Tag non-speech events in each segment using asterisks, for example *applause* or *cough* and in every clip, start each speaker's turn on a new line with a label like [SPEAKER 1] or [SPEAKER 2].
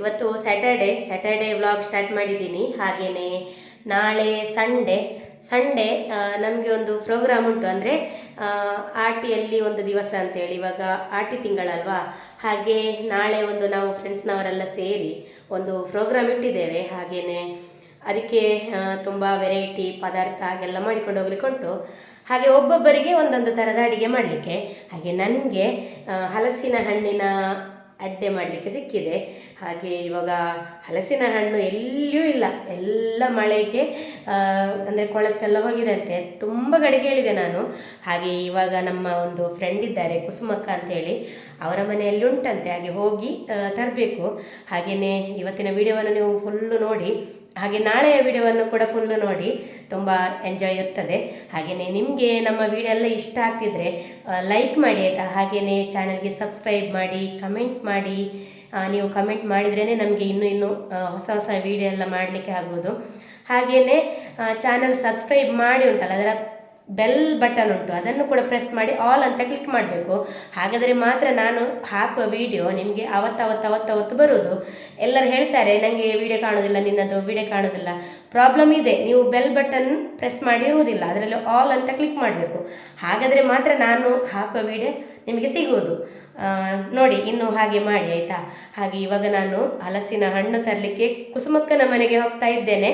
[SPEAKER 1] ಇವತ್ತು Saturday Saturday vlog start ಮಾಡಿದ್ದೀನಿ. ಹಾಗೆಯೇ ನಾಳೆ ಸಂಡೆ ಸಂಡೇ ನಮಗೆ ಒಂದು ಪ್ರೋಗ್ರಾಮ್ ಉಂಟು. ಅಂದರೆ ಆಟಿಯಲ್ಲಿ ಒಂದು ದಿವಸ ಅಂತೇಳಿ, ಇವಾಗ ಆಟಿ ತಿಂಗಳಲ್ವಾ? ಹಾಗೆ ನಾಳೆ ಒಂದು ನಾವು ಫ್ರೆಂಡ್ಸ್ನವರೆಲ್ಲ ಸೇರಿ ಒಂದು ಪ್ರೋಗ್ರಾಮ್ ಇಟ್ಟಿದ್ದೇವೆ. ಹಾಗೆಯೇ ಅದಕ್ಕೆ ತುಂಬ ವೆರೈಟಿ ಪದಾರ್ಥ ಹಾಗೆಲ್ಲ ಮಾಡಿಕೊಂಡು ಹೋಗ್ಲಿಕ್ಕೆ ಉಂಟು. ಹಾಗೆ ಒಬ್ಬೊಬ್ಬರಿಗೆ ಒಂದೊಂದು ಥರದ ಅಡುಗೆ ಮಾಡಲಿಕ್ಕೆ. ಹಾಗೆ ನನಗೆ ಹಲಸಿನ ಹಣ್ಣಿನ ಅಡ್ಡೆ ಮಾಡಲಿಕ್ಕೆ ಸಿಕ್ಕಿದೆ. ಹಾಗೆ ಇವಾಗ ಹಲಸಿನ ಹಣ್ಣು ಎಲ್ಲಿಯೂ ಇಲ್ಲ. ಎಲ್ಲ ಮಳೆಗೆ ಅಂದರೆ ಕೊಳೆತೆಲ್ಲ ಹೋಗಿದಂತೆ. ತುಂಬ ಕಡೆ ಕೇಳಿದೆ ನಾನು. ಹಾಗೆ ಇವಾಗ ನಮ್ಮ ಒಂದು ಫ್ರೆಂಡ್ ಇದ್ದಾರೆ, ಕುಸುಮಕ್ಕ ಅಂತೇಳಿ. ಅವರ ಮನೆಯಲ್ಲಿ ಉಂಟಂತೆ. ಹಾಗೆ ಹೋಗಿ ತರಬೇಕು. ಹಾಗೆಯೇ ಇವತ್ತಿನ ವಿಡಿಯೋವನ್ನು ನೀವು ಫುಲ್ಲು ನೋಡಿ. ಹಾಗೆ ನಾಳೆಯ ವಿಡಿಯೋವನ್ನು ಕೂಡ ಫುಲ್ಲು ನೋಡಿ ತುಂಬ ಎಂಜಾಯ್ ಇರ್ತದೆ. ಹಾಗೆಯೇ ನಿಮಗೆ ನಮ್ಮ ವಿಡಿಯೋ ಎಲ್ಲ ಇಷ್ಟ ಆಗ್ತಿದ್ರೆ ಲೈಕ್ ಮಾಡಿ ಆಯಿತಾ? ಹಾಗೆಯೇ ಚಾನಲ್ಗೆ ಸಬ್ಸ್ಕ್ರೈಬ್ ಮಾಡಿ ಕಮೆಂಟ್ ಮಾಡಿ. ನೀವು ಕಮೆಂಟ್ ಮಾಡಿದ್ರೇ ನಮಗೆ ಇನ್ನೂ ಇನ್ನೂ ಹೊಸ ಹೊಸ ವಿಡಿಯೋ ಎಲ್ಲ ಮಾಡಲಿಕ್ಕೆ ಆಗೋದು. ಹಾಗೆಯೇ ಚಾನಲ್ ಸಬ್ಸ್ಕ್ರೈಬ್ ಮಾಡಿ ಉಂಟಲ್ಲ, ಅದರ ಬೆಲ್ ಬಟನ್ ಉಂಟು. ಅದನ್ನು ಕೂಡ ಪ್ರೆಸ್ ಮಾಡಿ ಆಲ್ ಅಂತ ಕ್ಲಿಕ್ ಮಾಡಬೇಕು. ಹಾಗಾದರೆ ಮಾತ್ರ ನಾನು ಹಾಕುವ ವಿಡಿಯೋ ನಿಮಗೆ ಅವತ್ತು ಬರೋದು ಎಲ್ಲರೂ ಹೇಳ್ತಾರೆ ನನಗೆ ವಿಡಿಯೋ ಕಾಣೋದಿಲ್ಲ, ನಿನ್ನದು ವಿಡಿಯೋ ಕಾಣೋದಿಲ್ಲ. ಪ್ರಾಬ್ಲಮ್ ಇದೆ. ನೀವು ಬೆಲ್ ಬಟನ್ ಪ್ರೆಸ್ ಮಾಡಿರುವುದಿಲ್ಲ. ಅದರಲ್ಲಿ ಆಲ್ ಅಂತ ಕ್ಲಿಕ್ ಮಾಡಬೇಕು. ಹಾಗಾದರೆ ಮಾತ್ರ ನಾನು ಹಾಕುವ ವಿಡಿಯೋ ನಿಮಗೆ ಸಿಗುವುದು. ನೋಡಿ, ಇನ್ನು ಹಾಗೆ ಮಾಡಿ, ಆಯಿತಾ? ಹಾಗೆ ಇವಾಗ ನಾನು ಹಲಸಿನ ಹಣ್ಣು ತರಲಿಕ್ಕೆ ಕುಸುಮಕ್ಕನ ಮನೆಗೆ ಹೋಗ್ತಾ ಇದ್ದೇನೆ.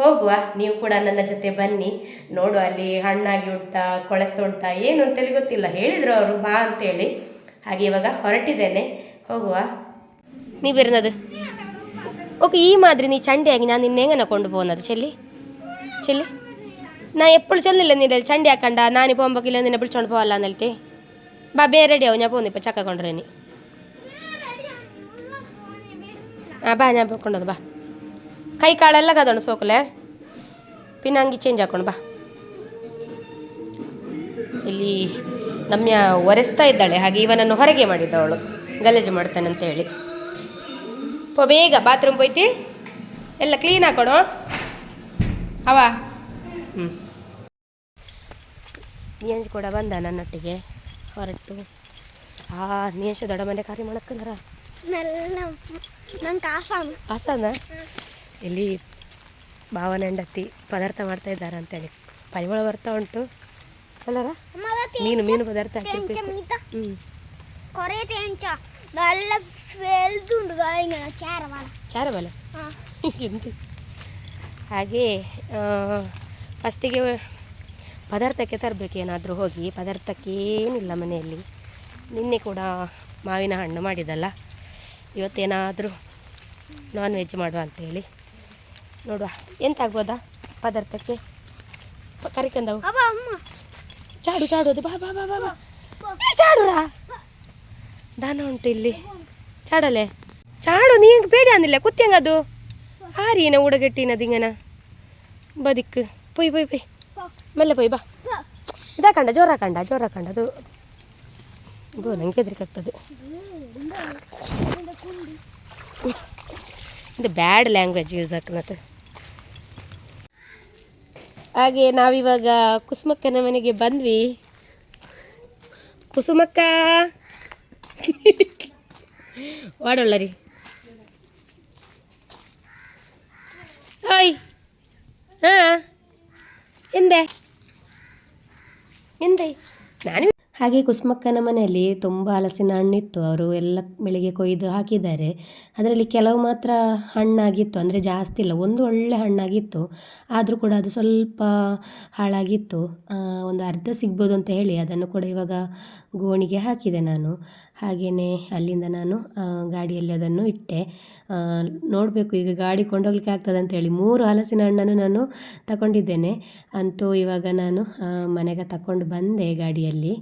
[SPEAKER 1] ಹೋಗುವ, ನೀವು ಕೂಡ ನನ್ನ ಜೊತೆ ಬನ್ನಿ. ನೋಡು, ಅಲ್ಲಿ ಹಣ್ಣಾಗಿ ಉಂಟ, ಕೊಳೆತ ಉಂಟಾ, ಏನು ಅಂತೇಳಿ ಗೊತ್ತಿಲ್ಲ. ಹೇಳಿದರು ಅವರು, ಬಾ ಅಂತೇಳಿ. ಹಾಗೆ ಇವಾಗ ಹೊರಟಿದ್ದೇನೆ. ಹೋಗುವ. ನೀವು ಓಕೆ, ಈ ಮಾದರಿ ನೀ ಚಂಡಿಯಾಗಿ ನಾನು ಇನ್ನೆಂಗನ ಕೊಂಡು ಬೋನದು ಚೆಲ್ಲಿ? ಚೆಲ್ಲಿ? ನಾ ಎಪ್ಪಳು ಚೆಲ್ಲಿಲ್ಲ ನೀರಲ್ಲಿ ಚಂಡಿ ಹಾಕಂಡ ನಾನು ಪೋಂಬಕ್ಕಿಲ್ಲ ನಿನ್ನೆ ಬಿಳ್ಚೊಂಡು ಚೊಂಡು ಪೋವಲ್ಲ ಬಾ ಬೇರೆ ರೆಡಿ ಆವು ഞാൻ പോകുന്നു ഇപ്പം ചക്ക കൊണ്ടുവരാനി ആ ബാ ഞാൻ കൊണ്ടുവന്നു ബാ ಕೈ ಕಾಳೆಲ್ಲ ಕದೋಣ ಸೋಕಲೆ ಪಿನ್ನ ಹಂಗೆ ಚೇಂಜ್ ಹಾಕೊಂಡು ಬಾ ಇಲ್ಲಿ ನಮ್ಯ ಒರೆಸ್ತಾ ಇದ್ದಾಳೆ ಹಾಗೆ ಇವನನ್ನು ಹೊರಗೆ ಮಾಡಿದ್ದ ಅವಳು ಗಲೇಜು ಮಾಡ್ತಾನೆ ಅಂತ ಹೇಳಿ ಪೋ ಬೇಗ ಬಾತ್ರೂಮ್ ಹೋಯ್ತಿ ಎಲ್ಲ ಕ್ಲೀನ್ ಹಾಕೊಡು ಅವ ಹ್ಞೂ ನಿಯಂಜ್ ಕೂಡ ಬಂದ ನನ್ನೊಟ್ಟಿಗೆ ಹೊರಟು ಆ ನಿಯಂಶ ದೊಡ್ಡ ಮನೆ ಕಾರ್ಯ ಮಾಡಕ್ಕಂದ್ರ
[SPEAKER 2] നല്ല ನಂಗೆ ಆಸಾಮ
[SPEAKER 1] ಆಸನ ಇಲ್ಲಿ ಭಾವನ ಹೆಂಡತಿ ಪದಾರ್ಥ ಮಾಡ್ತಾ ಇದ್ದಾರೆ ಅಂತೇಳಿ ಪರಿಮಳ ಬರ್ತಾ ಉಂಟು ಅಲ್ಲರ ಮೀನು ಮೀನು ಪದಾರ್ಥ
[SPEAKER 2] തെഞ്ച
[SPEAKER 1] ಹಾಕಿರ್ಬೇಕು
[SPEAKER 2] മീത്ത
[SPEAKER 1] ಹ್ಞೂ
[SPEAKER 2] കൊറേ തേഞ്ച നല്ല വലുതുണ്ട് ദാ ഇങ്ങനെ ചേരവാള
[SPEAKER 1] ಚಾರ ಬಲ
[SPEAKER 2] ആ *laughs*
[SPEAKER 1] ಎಂತ ಹಾಗೆ ಫಸ್ಟಿಗೆ ಪದಾರ್ಥಕ್ಕೆ ತರಬೇಕು ಏನಾದರೂ ಹೋಗಿ. ಪದಾರ್ಥಕ್ಕೇನಿಲ್ಲ ಮನೆಯಲ್ಲಿ. ನಿನ್ನೆ ಕೂಡ ಮಾವಿನ ಹಣ್ಣು ಮಾಡಿದ್ದಲ್ಲ ಇವತ್ತೇನಾದರೂ ನಾನ್ ವೆಜ್ ಮಾಡುವ ಅಂತೇಳಿ. ನೋಡುವ. ಎಂತಾಗ್ಬೋದಾ ಪದಾರ್ಥಕ್ಕೆ? ಕರಿಕಂದವು ಚಾಡು ಚಾಡೋದು. ಬಾ ಬಾ ಬಾ ಬಾ ಬಾ. ಚಾಡುರಾ? ದಾನ ಉಂಟು ಇಲ್ಲಿ. ಚಾಡಲೆ. ಚಾಡು ನೀ ಬೇಡ ಅಂದಿಲ್ಲ. ಕುತ್ತಿಯಂಗದು ಏನ ಊಡಗಟ್ಟಿನ ದಿಂಗನ. ಬದಿಕ್. ಪೊಯ್ ಪೊಯ್ ಪೊಯ್. ಮೆಲ್ಲ ಪೊಯ್ ಬಾ. ಇದಾಕಂಡ ಜೋರ ಕಂಡ ಜೋರ ಕಂಡ. ಅದು, ಇದು ನಂಗೆ ಹೆದರಿಕೆ ಆಗ್ತದೆ ಇದು ಬ್ಯಾಡ್ ಲ್ಯಾಂಗ್ವೇಜ್ ಯೂಸ್ ಆಗ್ನತ್ತೆ ಹಾಗೆ ನಾವಿವಾಗ ಕುಸುಮಕ್ಕನ ಮನೆಗೆ ಬಂದ್ವಿ. ಕುಸುಮಕ್ಕ! ಮಾಡೋಲ್ಲ ರೀ ಹಾಯ್ ಹಾಂ, ಎಂದೆ? ಎಂದೆ ನಾನು ಹಾಗೆ ಕುಸುಮಕ್ಕನ ಮನೆಯಲ್ಲಿ ತುಂಬ ಹಲಸಿನ ಹಣ್ಣಿತ್ತು. ಅವರು ಎಲ್ಲ ಬೆಳಿಗ್ಗೆ ಕೊಯ್ದು ಹಾಕಿದ್ದಾರೆ. ಅದರಲ್ಲಿ ಕೆಲವು ಮಾತ್ರ ಹಣ್ಣಾಗಿತ್ತು. ಅಂದರೆ ಜಾಸ್ತಿ ಇಲ್ಲ, ಒಂದು ಒಳ್ಳೆ ಹಣ್ಣಾಗಿತ್ತು. ಆದರೂ ಕೂಡ ಅದು ಸ್ವಲ್ಪ ಹಾಳಾಗಿತ್ತು. ಒಂದು ಅರ್ಧ ಸಿಗ್ಬೋದು ಅಂತ ಹೇಳಿ ಅದನ್ನು ಕೂಡ ಇವಾಗ ಗೋಣಿಗೆ ಹಾಕಿದೆ ನಾನು. ಹಾಗೆಯೇ ಅಲ್ಲಿಂದ ನಾನು ಗಾಡಿಯಲ್ಲಿ ಅದನ್ನು ಇಟ್ಟೆ. ನೋಡಬೇಕು ಈಗ ಗಾಡಿ ಕೊಂಡೋಗ್ಲಿಕ್ಕೆ ಆಗ್ತದೆ ಅಂತೇಳಿ ಮೂರು ಹಲಸಿನ ಹಣ್ಣನ್ನು ನಾನು ತಗೊಂಡಿದ್ದೇನೆ. ಅಂತೂ ಇವಾಗ ನಾನು ಮನೆಗೆ ತಕೊಂಡು ಬಂದೆ ಗಾಡಿಯಲ್ಲಿ.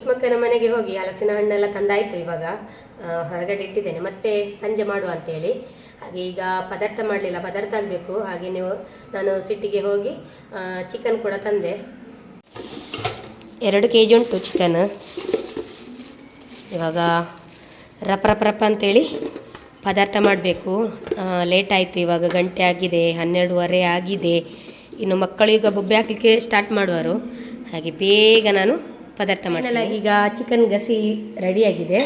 [SPEAKER 1] ಮಕ್ಕನ ಮನೆಗೆ ಹೋಗಿ ಹಲಸಿನ ಹಣ್ಣೆಲ್ಲ ತಂದಾಯಿತು ಇವಾಗ. ಹೊರಗಡೆ ಇಟ್ಟಿದ್ದೇನೆ. ಮತ್ತೆ ಸಂಜೆ ಮಾಡುವ ಅಂತೇಳಿ ಹಾಗೆ ಈಗ ಪದಾರ್ಥ ಮಾಡಲಿಲ್ಲ, ಪದಾರ್ಥ ಆಗಬೇಕು. ಹಾಗೆ ನೀವು, ನಾನು ಸಿಟ್ಟಿಗೆ ಹೋಗಿ ಚಿಕನ್ ಕೂಡ ತಂದೆ. ಎರಡು ಕೆ ಜಿ ಉಂಟು ಚಿಕನ್ ಇವಾಗ ರಪ ರಪ್ ರಪ್ ಅಂತೇಳಿ ಪದಾರ್ಥ ಮಾಡಬೇಕು. ಲೇಟ್ ಆಯಿತು, ಇವಾಗ ಗಂಟೆ ಆಗಿದೆ, ಹನ್ನೆರಡುವರೆ ಆಗಿದೆ. ಇನ್ನು ಮಕ್ಕಳು ಈಗ ಬೊಬ್ಬೆ ಹಾಕಲಿಕ್ಕೆ ಸ್ಟಾರ್ಟ್ ಮಾಡುವರು. ಹಾಗೆ ಬೇಗ ನಾನು ಪದಾರ್ಥ ಮಾಡಲ್ಲ ಈಗ ಚಿಕನ್ ಗಸಿ ರೆಡಿಯಾಗಿದೆ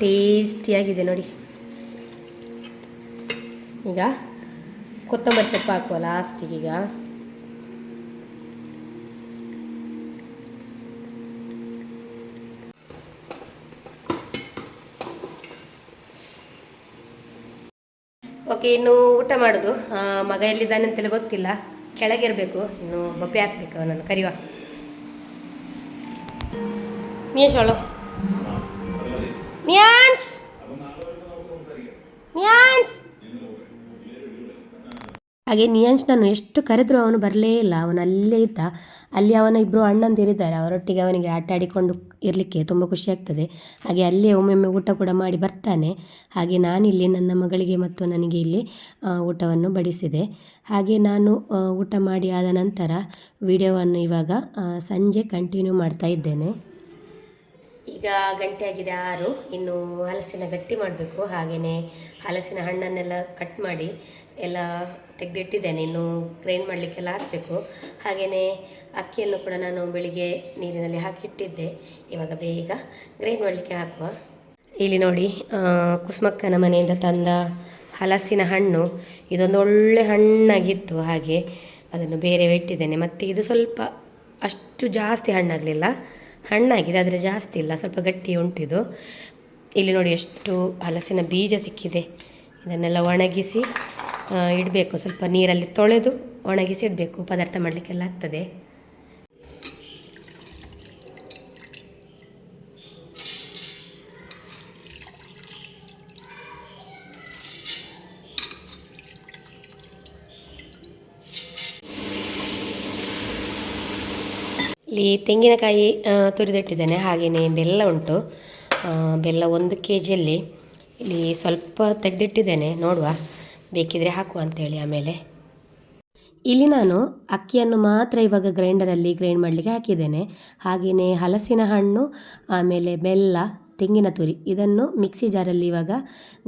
[SPEAKER 1] ಟೇಸ್ಟಿಯಾಗಿದೆ ನೋಡಿ. ಈಗ ಕೊತ್ತಂಬರಿ ಸೊಪ್ಪು ಹಾಕುವ ಲಾಸ್ಟಿಗೆ ಈಗ. ಓಕೆ, ಇನ್ನು ಊಟ ಮಾಡೋದು? ಮಗ ಎಲ್ಲಿದ್ದಾನೆ ಅಂತೆಲ್ಲ ಗೊತ್ತಿಲ್ಲ. ಕೆಳಗಿರಬೇಕು. ಇನ್ನು ಬಪ್ಪೆ ಹಾಕ್ಬೇಕು ಅವನನ್ನು. ಕರಿಯುವ ನಿಯೇಶೋಳು ನಿಯಾನ್ಸ್ ನಿಯಾನ್ಸ್ ಹಾಗೆ ನಿಯಾಂಶ್ ನಾನು ಎಷ್ಟು ಕರೆದರೂ ಅವನು ಬರಲೇ ಇಲ್ಲ. ಅವನು ಅಲ್ಲೇ ಇದ್ದ. ಅಲ್ಲಿ ಅವನ ಇಬ್ಬರು ಅಣ್ಣಂದಿರಿದ್ದಾರೆ ಅವರೊಟ್ಟಿಗೆ ಅವನಿಗೆ ಆಟ ಆಡಿಕೊಂಡು ಇರಲಿಕ್ಕೆ ತುಂಬ ಖುಷಿ ಆಗ್ತದೆ. ಹಾಗೆ ಅಲ್ಲೇ ಒಮ್ಮೊಮ್ಮೆ ಊಟ ಕೂಡ ಮಾಡಿ ಬರ್ತಾನೆ. ಹಾಗೆ ನಾನಿಲ್ಲಿ ನನ್ನ ಮಗಳಿಗೆ ಮತ್ತು ನನಗೆ ಇಲ್ಲಿ ಊಟವನ್ನು ಬಡಿಸಿದೆ. ಹಾಗೆ ನಾನು ಊಟ ಮಾಡಿ ಆದ ನಂತರ ವಿಡಿಯೋವನ್ನು ಇವಾಗ ಸಂಜೆ ಕಂಟಿನ್ಯೂ ಮಾಡ್ತಾ ಇದ್ದೇನೆ. ಈಗ ಗಂಟೆ ಆಗಿದೆ ಆರು. ಇನ್ನು ಹಲಸಿನ ಗಟ್ಟಿ ಮಾಡಬೇಕು. ಹಾಗೆಯೇ ಹಲಸಿನ ಹಣ್ಣನ್ನೆಲ್ಲ ಕಟ್ ಮಾಡಿ ಎಲ್ಲ ತೆಗೆದಿಟ್ಟಿದ್ದೇನೆ. ಇನ್ನು ಗ್ರೈಂಡ್ ಮಾಡಲಿಕ್ಕೆಲ್ಲ ಹಾಕಬೇಕು. ಹಾಗೆಯೇ ಅಕ್ಕಿಯನ್ನು ಕೂಡ ನಾನು ಬೆಳಿಗ್ಗೆ ನೀರಿನಲ್ಲಿ ಹಾಕಿಟ್ಟಿದ್ದೆ. ಇವಾಗ ಬೇಗ ಗ್ರೈಂಡ್ ಮಾಡಲಿಕ್ಕೆ ಹಾಕುವ. ಇಲ್ಲಿ ನೋಡಿ ಕುಸ್ಮಕ್ಕನ ಮನೆಯಿಂದ ತಂದ ಹಲಸಿನ ಹಣ್ಣು. ಇದೊಂದು ಒಳ್ಳೆ ಹಣ್ಣಾಗಿತ್ತು. ಹಾಗೆ ಅದನ್ನು ಬೇರೆ ಇಟ್ಟಿದ್ದೇನೆ. ಮತ್ತು ಇದು ಸ್ವಲ್ಪ ಅಷ್ಟು ಜಾಸ್ತಿ ಹಣ್ಣಾಗಲಿಲ್ಲ. ಹಣ್ಣಾಗಿದೆ, ಆದರೆ ಜಾಸ್ತಿ ಇಲ್ಲ, ಸ್ವಲ್ಪ ಗಟ್ಟಿ ಉಂಟಿದು. ಇಲ್ಲಿ ನೋಡಿ ಎಷ್ಟು ಹಲಸಿನ ಬೀಜ ಸಿಕ್ಕಿದೆ. ಇದನ್ನೆಲ್ಲ ಒಣಗಿಸಿ ಇಡಬೇಕು. ಸ್ವಲ್ಪ ನೀರಲ್ಲಿ ತೊಳೆದು ಒಣಗಿಸಿ ಇಡಬೇಕು. ಪದಾರ್ಥ ಮಾಡಲಿಕ್ಕೆಲ್ಲ ಆಗ್ತದೆ. ಇಲ್ಲಿ ತೆಂಗಿನಕಾಯಿ ತುರಿದಿಟ್ಟಿದ್ದೇನೆ. ಹಾಗೆಯೇ ಬೆಲ್ಲ ಉಂಟು. ಬೆಲ್ಲ ಒಂದು ಕೆ ಜಿಯಲ್ಲಿ ಇಲ್ಲಿ ಸ್ವಲ್ಪ ತೆಗೆದಿಟ್ಟಿದ್ದೇನೆ. ನೋಡುವ. ಬೇಕಿದ್ರೆ ಹಾಕು ಅಂತೇಳಿ ಆಮೇಲೆ. ಇಲ್ಲಿ ನಾನು ಅಕ್ಕಿಯನ್ನು ಮಾತ್ರ ಇವಾಗ ಗ್ರೈಂಡರಲ್ಲಿ ಗ್ರೈಂಡ್ ಮಾಡಲಿಕ್ಕೆ ಹಾಕಿದ್ದೇನೆ. ಹಾಗೆಯೇ ಹಲಸಿನ ಹಣ್ಣು, ಆಮೇಲೆ ಬೆಲ್ಲ ತೆಂಗಿನ ತುರಿ. ಇದನ್ನು ಮಿಕ್ಸಿ ಜಾರಲ್ಲಿ ಇವಾಗ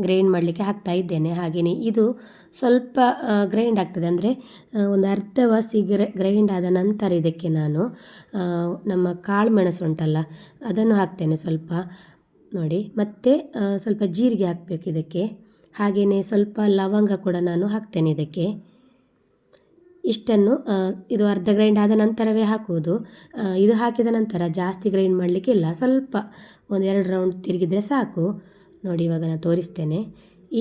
[SPEAKER 1] ಗ್ರೈಂಡ್ ಮಾಡಲಿಕ್ಕೆ ಹಾಕ್ತಾ ಇದ್ದೇನೆ. ಹಾಗೆಯೇ ಇದು ಸ್ವಲ್ಪ ಗ್ರೈಂಡ್ ಆಗ್ತದೆ. ಅಂದರೆ ಒಂದು ಅರ್ಧ ವಾಸಿ ಗ್ರೈ, ಗ್ರೈಂಡ್ ಆದ ನಂತರ ಇದಕ್ಕೆ ನಾನು ನಮ್ಮ ಕಾಳು ಮೆಣಸು ಉಂಟಲ್ಲ, ಅದನ್ನು ಹಾಕ್ತೇನೆ ಸ್ವಲ್ಪ. ನೋಡಿ, ಮತ್ತು ಸ್ವಲ್ಪ ಜೀರಿಗೆ ಹಾಕಬೇಕು ಇದಕ್ಕೆ. ಹಾಗೆಯೇ ಸ್ವಲ್ಪ ಲವಂಗ ಕೂಡ ನಾನು ಹಾಕ್ತೇನೆ ಇದಕ್ಕೆ. ಇಷ್ಟನ್ನು ಇದು ಅರ್ಧ ಗ್ರೈಂಡ್ ಆದ ನಂತರವೇ ಹಾಕುವುದು. ಇದು ಹಾಕಿದ ನಂತರ ಜಾಸ್ತಿ ಗ್ರೈಂಡ್ ಮಾಡಲಿಕ್ಕಿಲ್ಲ ಸ್ವಲ್ಪ ಒಂದು ಎರಡು ರೌಂಡ್ ತಿರುಗಿದರೆ ಸಾಕು. ನೋಡಿ, ಇವಾಗ ನಾನು ತೋರಿಸ್ತೇನೆ.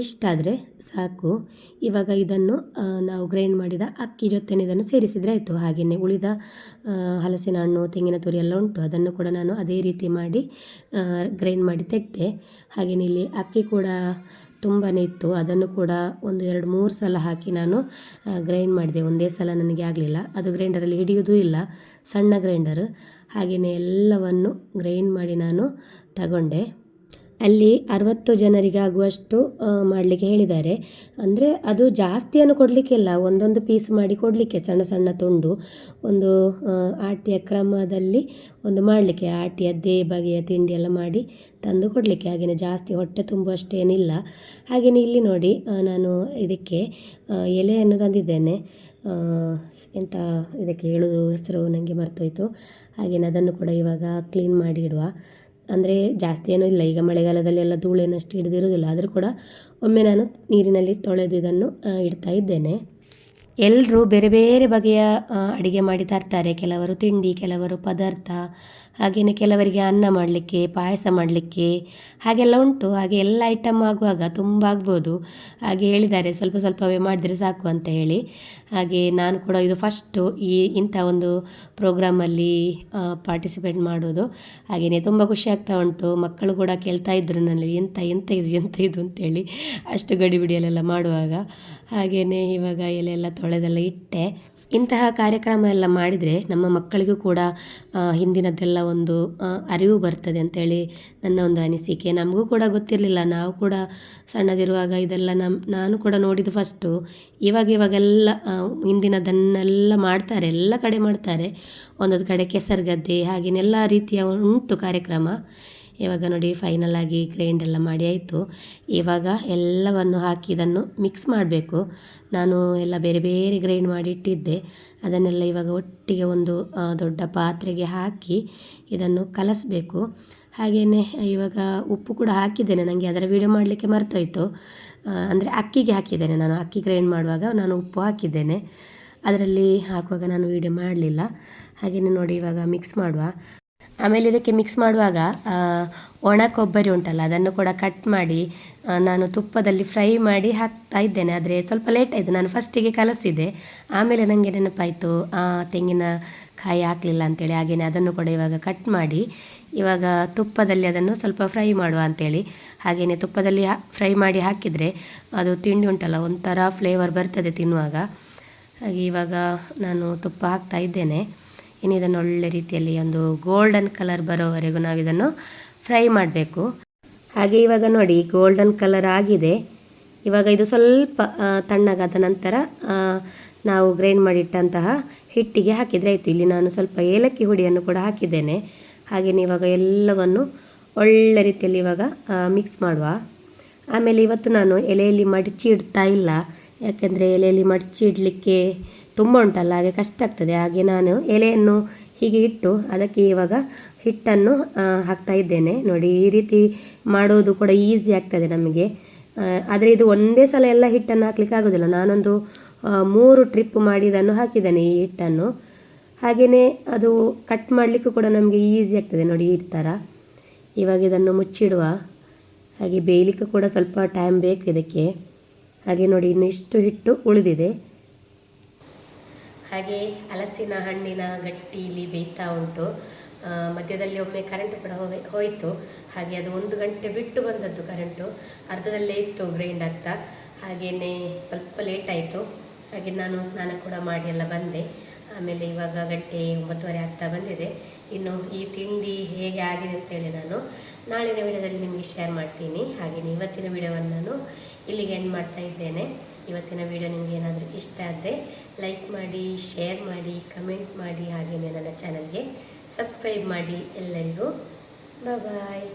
[SPEAKER 1] ಇಷ್ಟಾದರೆ ಸಾಕು. ಇವಾಗ ಇದನ್ನು ನಾವು ಗ್ರೈಂಡ್ ಮಾಡಿದ ಅಕ್ಕಿ ಜೊತೆ ಇದನ್ನು ಸೇರಿಸಿದರೆ ಆಯಿತು. ಹಾಗೆಯೇ ಉಳಿದ ಹಲಸಿನ ಹಣ್ಣು, ತೆಂಗಿನ ತುರಿ ಎಲ್ಲ ಉಂಟು. ಅದನ್ನು ಕೂಡ ನಾನು ಅದೇ ರೀತಿ ಮಾಡಿ ಗ್ರೈಂಡ್ ಮಾಡಿ ತೆಗೆದೆ, ಹಾಗೆಯೇ ಇಲ್ಲಿ ಅಕ್ಕಿ ಕೂಡ ತುಂಬಾ ಇತ್ತು. ಅದನ್ನು ಕೂಡ ಒಂದು ಎರಡು ಮೂರು ಸಲ ಹಾಕಿ ನಾನು ಗ್ರೈಂಡ್ ಮಾಡಿದೆ. ಒಂದೇ ಸಲ ನನಗೆ ಆಗಲಿಲ್ಲ. ಅದು ಗ್ರೈಂಡರಲ್ಲಿ ಹಿಡಿಯೋದೂ ಇಲ್ಲ. ಸಣ್ಣ ಗ್ರೈಂಡರ್ ಹಾಗೆಯೇ ಎಲ್ಲವನ್ನು ಗ್ರೈಂಡ್ ಮಾಡಿ ನಾನು ತಗೊಂಡೆ. ಅಲ್ಲಿ ಅರವತ್ತು ಜನರಿಗೆ ಆಗುವಷ್ಟು ಮಾಡಲಿಕ್ಕೆ ಹೇಳಿದ್ದಾರೆ. ಅಂದರೆ ಅದು ಜಾಸ್ತಿಯನ್ನು ಕೊಡಲಿಕ್ಕಿಲ್ಲ. ಒಂದೊಂದು ಪೀಸ್ ಮಾಡಿ ಕೊಡಲಿಕ್ಕೆ, ಸಣ್ಣ ಸಣ್ಣ ತುಂಡು. ಒಂದು ಆಟಿಯ ಕ್ರಮದಲ್ಲಿ ಒಂದು ಮಾಡಲಿಕ್ಕೆ. ಆಟಿಯದ್ದೇ ಬಗೆಯ ತಿಂಡಿ ಎಲ್ಲ ಮಾಡಿ ತಂದು ಕೊಡಲಿಕ್ಕೆ. ಹಾಗೆಯೇ ಜಾಸ್ತಿ ಹೊಟ್ಟೆ ತುಂಬುವಷ್ಟೇನಿಲ್ಲ. ಹಾಗೆಯೇ ಇಲ್ಲಿ ನೋಡಿ ನಾನು ಇದಕ್ಕೆ ಎಲೆಯನ್ನು ತಂದಿದ್ದೇನೆ. ಎಂಥ ಇದಕ್ಕೆ ಹೇಳೋದು ಹೆಸರು ನನಗೆ ಮರ್ತೋಯ್ತು. ಹಾಗೆಯೇ ಅದನ್ನು ಕೂಡ ಇವಾಗ ಕ್ಲೀನ್ ಮಾಡಿ ಇಡುವ. ಅಂದರೆ ಜಾಸ್ತಿ ಏನೂ ಇಲ್ಲ. ಈಗ ಮಳೆಗಾಲದಲ್ಲಿ ಎಲ್ಲ ಧೂಳೇನಷ್ಟು ಹಿಡಿದಿರೋದಿಲ್ಲ. ಆದರೂ ಕೂಡ ಒಮ್ಮೆ ನಾನು ನೀರಿನಲ್ಲಿ ತೊಳೆದು ಇದನ್ನು ಇಡ್ತಾ ಇದ್ದೇನೆ. ಎಲ್ಲರೂ ಬೇರೆ ಬೇರೆ ಬಗೆಯ ಅಡಿಗೆ ಮಾಡಿ ತರ್ತಾರೆ. ಕೆಲವರು ತಿಂಡಿ, ಕೆಲವರು ಪದಾರ್ಥ ಹಾಗೆಯೇ ಕೆಲವರಿಗೆ ಅನ್ನ ಮಾಡಲಿಕ್ಕೆ, ಪಾಯಸ ಮಾಡಲಿಕ್ಕೆ ಹಾಗೆಲ್ಲ ಉಂಟು. ಹಾಗೆ ಎಲ್ಲ ಐಟಮ್ ಆಗುವಾಗ ತುಂಬ ಆಗ್ಬೋದು. ಹಾಗೆ ಹೇಳಿದ್ದಾರೆ, ಸ್ವಲ್ಪ ಸ್ವಲ್ಪವೇ ಮಾಡಿದರೆ ಸಾಕು ಅಂತ ಹೇಳಿ. ಹಾಗೆ ನಾನು ಕೂಡ ಇದು ಫಸ್ಟು ಈ ಇಂಥ ಒಂದು ಪ್ರೋಗ್ರಾಮಲ್ಲಿ ಪಾರ್ಟಿಸಿಪೇಟ್ ಮಾಡೋದು ಹಾಗೆಯೇ ತುಂಬ ಖುಷಿ ಆಗ್ತಾ ಉಂಟು. ಮಕ್ಕಳು ಕೂಡ ಕೇಳ್ತಾ ಇದ್ದರು ನನಗೆ ಎಂಥ ಎಂಥ ಇದು ಎಂಥ ಇದು? ಅಂತೇಳಿ ಅಷ್ಟು ಗಡಿಬಿಡಿಯಲ್ಲೆಲ್ಲ ಮಾಡುವಾಗ. ಹಾಗೆಯೇ ಇವಾಗ ಎಲೆಲ್ಲ ತೊಳೆದೆಲ್ಲ ಇಟ್ಟೆ. ಇಂತಹ ಕಾರ್ಯಕ್ರಮ ಎಲ್ಲ ಮಾಡಿದರೆ ನಮ್ಮ ಮಕ್ಕಳಿಗೂ ಕೂಡ ಹಿಂದಿನದ್ದೆಲ್ಲ ಒಂದು ಅರಿವು ಬರ್ತದೆ ಅಂತೇಳಿ ನನ್ನ ಒಂದು ಅನಿಸಿಕೆ. ನಮಗೂ ಕೂಡ ಗೊತ್ತಿರಲಿಲ್ಲ. ನಾವು ಕೂಡ ಸಣ್ಣದಿರುವಾಗ ಇದೆಲ್ಲ ನಮ್ಮ ನಾನು ಕೂಡ ನೋಡಿದ್ದು ಫಸ್ಟು ಇವಾಗ ಇವಾಗೆಲ್ಲ ಹಿಂದಿನದನ್ನೆಲ್ಲ ಮಾಡ್ತಾರೆ, ಎಲ್ಲ ಕಡೆ ಮಾಡ್ತಾರೆ. ಒಂದೊಂದು ಕಡೆ ಕೆಸರು ಗದ್ದೆ ಹಾಗೇನೆಲ್ಲ ರೀತಿಯ ಉಂಟು ಕಾರ್ಯಕ್ರಮ. ಇವಾಗ ನೋಡಿ ಫೈನಲ್ ಆಗಿ ಗ್ರೈಂಡ್ ಎಲ್ಲ ಮಾಡಿ ಆಯಿತು. ಇವಾಗ ಎಲ್ಲವನ್ನು ಹಾಕಿ ಇದನ್ನು ಮಿಕ್ಸ್ ಮಾಡಬೇಕು. ನಾನು ಎಲ್ಲ ಬೇರೆ ಬೇರೆ ಗ್ರೈಂಡ್ ಮಾಡಿ ಇಟ್ಟಿದ್ದೆ. ಅದನ್ನೆಲ್ಲ ಇವಾಗ ಒಟ್ಟಿಗೆ ಒಂದು ದೊಡ್ಡ ಪಾತ್ರೆಗೆ ಹಾಕಿ ಇದನ್ನು ಕಲಸಬೇಕು. ಹಾಗೆಯೇ ಇವಾಗ ಉಪ್ಪು ಕೂಡ ಹಾಕಿದ್ದೇನೆ. ನನಗೆ ಅದರ ವಿಡಿಯೋ ಮಾಡಲಿಕ್ಕೆ ಮರ್ತೋಯ್ತು. ಅಂದರೆ ಅಕ್ಕಿಗೆ ಹಾಕಿದ್ದೇನೆ ನಾನು. ಅಕ್ಕಿ ಗ್ರೈಂಡ್ ಮಾಡುವಾಗ ನಾನು ಉಪ್ಪು ಹಾಕಿದ್ದೇನೆ. ಅದರಲ್ಲಿ ಹಾಕುವಾಗ ನಾನು ವೀಡಿಯೋ ಮಾಡಲಿಲ್ಲ. ಹಾಗೆಯೇ ನೋಡಿ ಇವಾಗ ಮಿಕ್ಸ್ ಮಾಡುವ. ಆಮೇಲೆ ಇದಕ್ಕೆ ಮಿಕ್ಸ್ ಮಾಡುವಾಗ ಒಣ ಕೊಬ್ಬರಿ ಉಂಟಲ್ಲ, ಅದನ್ನು ಕೂಡ ಕಟ್ ಮಾಡಿ ನಾನು ತುಪ್ಪದಲ್ಲಿ ಫ್ರೈ ಮಾಡಿ ಹಾಕ್ತಾ ಇದ್ದೇನೆ. ಆದರೆ ಸ್ವಲ್ಪ ಲೇಟ್ ಆಯಿತು, ನಾನು ಫಸ್ಟಿಗೆ ಕಲಸಿದೆ. ಆಮೇಲೆ ನನಗೆ ನೆನಪಾಯಿತು ತೆಂಗಿನ ಕಾಯಿ ಹಾಕಲಿಲ್ಲ ಅಂತೇಳಿ ಹಾಗೆಯೇ ಅದನ್ನು ಕೂಡ ಇವಾಗ ಕಟ್ ಮಾಡಿ, ಇವಾಗ ತುಪ್ಪದಲ್ಲಿ ಅದನ್ನು ಸ್ವಲ್ಪ ಫ್ರೈ ಮಾಡುವ ಅಂತೇಳಿ. ಹಾಗೆಯೇ ತುಪ್ಪದಲ್ಲಿ ಫ್ರೈ ಮಾಡಿ ಹಾಕಿದರೆ ಅದು ತಿಂಡಿ ಉಂಟಲ್ಲ, ಒಂಥರ ಫ್ಲೇವರ್ ಬರ್ತದೆ ತಿನ್ನುವಾಗ. ಹಾಗೆ ಇವಾಗ ನಾನು ತುಪ್ಪ ಹಾಕ್ತಾ ಇದ್ದೇನೆ. ಇನ್ನು ಇದನ್ನು ಒಳ್ಳೆ ರೀತಿಯಲ್ಲಿ ಒಂದು ಗೋಲ್ಡನ್ ಕಲರ್ ಬರೋವರೆಗೂ ನಾವು ಇದನ್ನು ಫ್ರೈ ಮಾಡಬೇಕು. ಹಾಗೆ ಇವಾಗ ನೋಡಿ ಗೋಲ್ಡನ್ ಕಲರ್ ಆಗಿದೆ. ಇವಾಗ ಇದು ಸ್ವಲ್ಪ ತಣ್ಣಗಾದ ನಂತರ ನಾವು ಗ್ರೈಂಡ್ ಮಾಡಿಟ್ಟಂತಹ ಹಿಟ್ಟಿಗೆ ಹಾಕಿದರೆ ಆಯಿತು. ಇಲ್ಲಿ ನಾನು ಸ್ವಲ್ಪ ಏಲಕ್ಕಿ ಹುಡಿಯನ್ನು ಕೂಡ ಹಾಕಿದ್ದೇನೆ. ಹಾಗೆಯೇ ಇವಾಗ ಎಲ್ಲವನ್ನು ಒಳ್ಳೆ ರೀತಿಯಲ್ಲಿ ಇವಾಗ ಮಿಕ್ಸ್ ಮಾಡುವ. ಆಮೇಲೆ ಇವತ್ತು ನಾನು ಎಲೆಯಲ್ಲಿ ಮಡಚಿ ಇಡ್ತಾ ಇಲ್ಲ. ಯಾಕೆಂದರೆ ಎಲೆಯಲ್ಲಿ ಮಡಚಿ ಇಡಲಿಕ್ಕೆ ತುಂಬ ಉಂಟಲ್ಲ, ಹಾಗೆ ಕಷ್ಟ ಆಗ್ತದೆ. ಹಾಗೆ ನಾನು ಎಲೆಯನ್ನು ಹೀಗೆ ಇಟ್ಟು ಅದಕ್ಕೆ ಇವಾಗ ಹಿಟ್ಟನ್ನು ಹಾಕ್ತಾ ಇದ್ದೇನೆ. ನೋಡಿ, ಈ ರೀತಿ ಮಾಡೋದು ಕೂಡ ಈಸಿ ಆಗ್ತದೆ ನಮಗೆ. ಆದರೆ ಇದು ಒಂದೇ ಸಲ ಎಲ್ಲ ಹಿಟ್ಟನ್ನು ಹಾಕ್ಲಿಕ್ಕೆ ಆಗೋದಿಲ್ಲ. ನಾನೊಂದು ಮೂರು ಟ್ರಿಪ್ ಮಾಡಿ ಇದನ್ನು ಹಾಕಿದ್ದೇನೆ ಈ ಹಿಟ್ಟನ್ನು. ಹಾಗೆಯೇ ಅದು ಕಟ್ ಮಾಡಲಿಕ್ಕೂ ಕೂಡ ನಮಗೆ ಈಸಿ ಆಗ್ತದೆ ನೋಡಿ ಈ ಥರ. ಇವಾಗ ಇದನ್ನು ಮುಚ್ಚಿಡುವ. ಹಾಗೆ ಬೇಯಲಿಕ್ಕೆ ಕೂಡ ಸ್ವಲ್ಪ ಟೈಮ್ ಬೇಕು ಇದಕ್ಕೆ. ಹಾಗೆ ನೋಡಿ ಇನ್ನು ಇಷ್ಟು ಹಿಟ್ಟು ಉಳಿದಿದೆ. ಹಾಗೆ ಹಲಸಿನ ಹಣ್ಣಿನ ಗಟ್ಟಿ ಇಲ್ಲಿ ಬೇಯ್ತಾ ಉಂಟು. ಮಧ್ಯದಲ್ಲಿ ಒಮ್ಮೆ ಕರೆಂಟ್ ಕೂಡ ಹೋಗಿ, ಹೋಯಿತು. ಹಾಗೆ ಅದು ಒಂದು ಗಂಟೆ ಬಿಟ್ಟು ಬಂದದ್ದು ಕರೆಂಟು ಅರ್ಧದಲ್ಲೇ ಇತ್ತು ಗ್ರೈಂಡ್ ಆಗ್ತಾ. ಹಾಗೆಯೇ ಸ್ವಲ್ಪ ಲೇಟ್ ಆಯಿತು. ಹಾಗೆ ನಾನು ಸ್ನಾನ ಕೂಡ ಮಾಡಿ ಎಲ್ಲ ಬಂದೆ. ಆಮೇಲೆ ಇವಾಗ ಗಂಟೆ ಒಂಬತ್ತುವರೆ ಆಗ್ತಾ ಬಂದಿದೆ. ಇನ್ನು ಈ ತಿಂಡಿ ಹೇಗೆ ಆಗಿದೆ ಅಂತೇಳಿ ನಾನು ನಾಳಿನ ವಿಡಿಯೋದಲ್ಲಿ ನಿಮಗೆ ಶೇರ್ ಮಾಡ್ತೀನಿ. ಹಾಗೆಯೇ ಇವತ್ತಿನ ವಿಡಿಯೋವನ್ನು ನಾನು ಇಲ್ಲಿಗೆ ಎಂಡ್ ಮಾಡ್ತಾ ಇದ್ದೇನೆ. ಇವತ್ತಿನ ವಿಡಿಯೋ ನಿಮಗೆ ಏನಾದರೂ ಇಷ್ಟ ಆದರೆ ಲೈಕ್ ಮಾಡಿ ಶೇರ್ ಮಾಡಿ ಕಮೆಂಟ್ ಮಾಡಿ ಹಾಗೆಯೇ ನನ್ನ ಚಾನಲ್ಗೆ ಸಬ್ಸ್ಕ್ರೈಬ್ ಮಾಡಿ ಎಲ್ಲರಿಗೂ. ಬಾಯ್